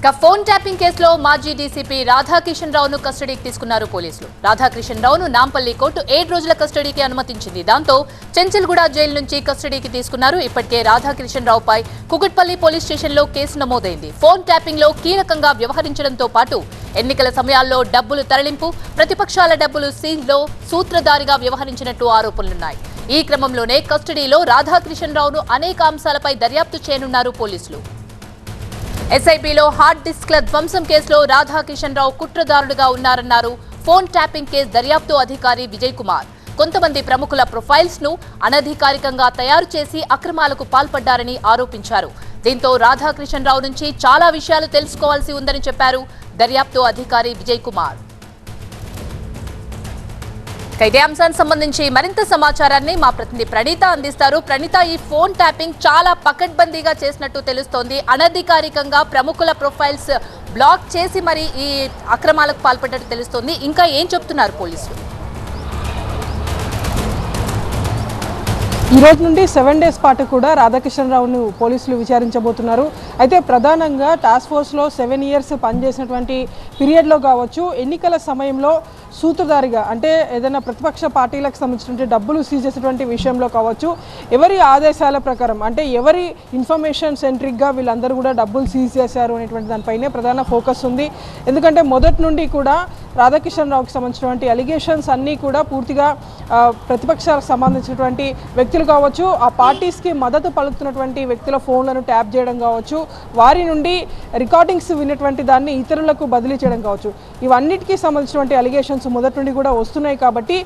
ఇక phone tapping కేసులో మాజీ డీసీపీ రాధాకిషన్ రావును కస్టడీకి తీసుకున్నారు పోలీసులు. రాధాకిషన్ రావును నాంపల్లి కోర్టు ఏడు రోజుల కస్టడీకి అనుమతించింది. దాంతో చెంచల్గూడ జైలు నుంచి కస్టడీకి తీసుకున్నారు. ఇప్పటికే రాధాకిషన్ రావుపై కుకట్పల్లి పోలీస్ స్టేషన్లో కేసు నమోదైంది. ఫోన్ ట్యాపింగ్లో కీలకంగా వ్యవహరించడంతో పాటు ఎన్నికల సమయాల్లో డబ్బులు తరలింపు ప్రతిపక్షాల డబ్బులు సీన్లో సూత్రధారిగా వ్యవహరించినట్టు ఆరోపణలున్నాయి. ఈ క్రమంలోనే కస్టడీలో రాధాకిషన్ రావును అనేక అంశాలపై దర్యాప్తు చేయనున్నారు పోలీసులు. ఎస్ఐబిలో హార్డ్ డిస్క్ల ధ్వంసం కేసులో రాధాకిషన్ రావు కుట్రదారుడుగా ఉన్నారన్నారు. ఫోన్ ట్యాపింగ్ కేసు దర్యాప్తు అధికారి విజయ్ కుమార్. కొంతమంది ప్రముఖుల ప్రొఫైల్స్ను అనధికారికంగా తయారు చేసి అక్రమాలకు పాల్పడ్డారని ఆరోపించారు. దీంతో రాధాకిషన్ రావు నుంచి చాలా విషయాలు తెలుసుకోవాల్సి ఉందని చెప్పారు దర్యాప్తు అధికారి విజయ్ కుమార్. ఇదే అంశానికి సంబంధించి మరింత సమాచారాన్ని మా ప్రతినిధి ప్రణీత అందిస్తారు. ప్రణీత ఈ ఫోన్ ట్యాపింగ్ చాలా పకడ్బందీగా చేసినట్టు తెలుస్తోంది. అనధికారికంగా ప్రముఖుల ప్రొఫైల్స్ బ్లాక్ చేసి మరి ఈ అక్రమాలకు పాల్పడ్డట్టు తెలుస్తోంది. ఇంకా ఏం చెప్తున్నారు పోలీసులు? ఈ రోజు నుండి సెవెన్ డేస్ పాటు కూడా రాధాకృష్ణరావును పోలీసులు విచారించబోతున్నారు. అయితే ప్రధానంగా టాస్క్ ఫోర్స్లో సెవెన్ ఇయర్స్ పనిచేసినటువంటి పీరియడ్లో కావచ్చు ఎన్నికల సమయంలో సూత్రధారిగా అంటే ఏదైనా ప్రతిపక్ష పార్టీలకు సంబంధించినటువంటి డబ్బులు సీజ్ చేసేటువంటి విషయంలో కావచ్చు ఎవరి ఆదేశాల ప్రకారం అంటే ఎవరి ఇన్ఫర్మేషన్ సెంట్రిక్గా వీళ్ళందరూ కూడా డబ్బులు సీజ్ చేశారు అనేటువంటి దానిపైనే ప్రధాన ఫోకస్ ఉంది. ఎందుకంటే మొదటి నుండి కూడా రాధాకిషన్ రావుకి సంబంధించినటువంటి అలిగేషన్స్ అన్నీ కూడా పూర్తిగా ప్రతిపక్షాలకు సంబంధించినటువంటి వ్యక్తులు కావచ్చు ఆ పార్టీస్కి మద్దతు పలుకుతున్నటువంటి వ్యక్తుల ఫోన్లను ట్యాప్ చేయడం కావచ్చు వారి నుండి రికార్డింగ్స్ విన్నటువంటి దాన్ని ఇతరులకు బదిలీ చేయడం కావచ్చు. ఇవన్నిటికీ సంబంధించినటువంటి అలిగేషన్స్ మొదటి నుండి కూడా వస్తున్నాయి కాబట్టి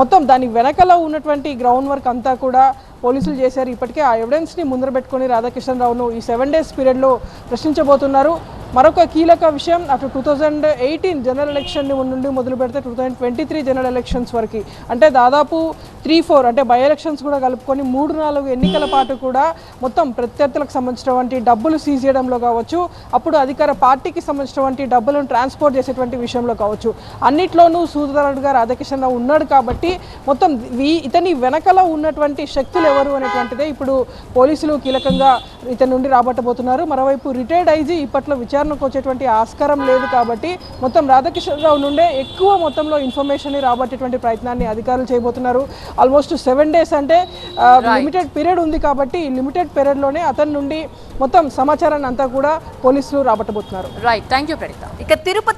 మొత్తం దాని వెనకల ఉన్నటువంటి గ్రౌండ్ వర్క్ అంతా కూడా పోలీసులు చేశారు. ఇప్పటికే ఆ ఎవిడెన్స్ని ముందర పెట్టుకొని రాధాకిషన్ రావును ఈ సెవెన్ డేస్ పీరియడ్లో ప్రశ్నించబోతున్నారు. మరొక కీలక విషయం అటు two thousand eighteen general election నుండి మొదలు పెడితే two thousand twenty three general elections వరకు. అంటే దాదాపు త్రీ ఫోర్ అంటే బై ఎలక్షన్స్ కూడా కలుపుకొని మూడు నాలుగు ఎన్నికల పాటు కూడా మొత్తం ప్రత్యర్థులకు సంబంధించినటువంటి డబ్బులు సీజ్ చేయడంలో కావచ్చు అప్పుడు అధికార పార్టీకి సంబంధించినటువంటి డబ్బులను ట్రాన్స్పోర్ట్ చేసేటువంటి విషయంలో కావచ్చు. అన్నిట్లోనూ సూదరుడుగా గారు రావు ఉన్నాడు కాబట్టి మొత్తం ఇతని వెనకల ఉన్నటువంటి శక్తులు ఎవరు అనేటువంటిదే ఇప్పుడు పోలీసులు కీలకంగా ఇతని నుండి రాబట్టబోతున్నారు. మరోవైపు రిటైర్డ్ ఐజీ ఇప్పట్లో విచారణకు వచ్చేటువంటి ఆస్కారం లేదు కాబట్టి మొత్తం రాధాకిషన్ రావు నుండే ఎక్కువ మొత్తంలో ఇన్ఫర్మేషన్ రాబట్టేటువంటి ప్రయత్నాన్ని అధికారులు చేయబోతున్నారు. ఆల్మోస్ట్ సెవెన్ డేస్ అంటే లిమిటెడ్ పీరియడ్ ఉంది కాబట్టి ఈ లిమిటెడ్ పీరియడ్లోనే అతని నుండి మొత్తం సమాచారాన్ని అంతా కూడా పోలీసులు రాబట్టబోతున్నారు. రైట్ థ్యాంక్ యూ ఇక తిరుపతి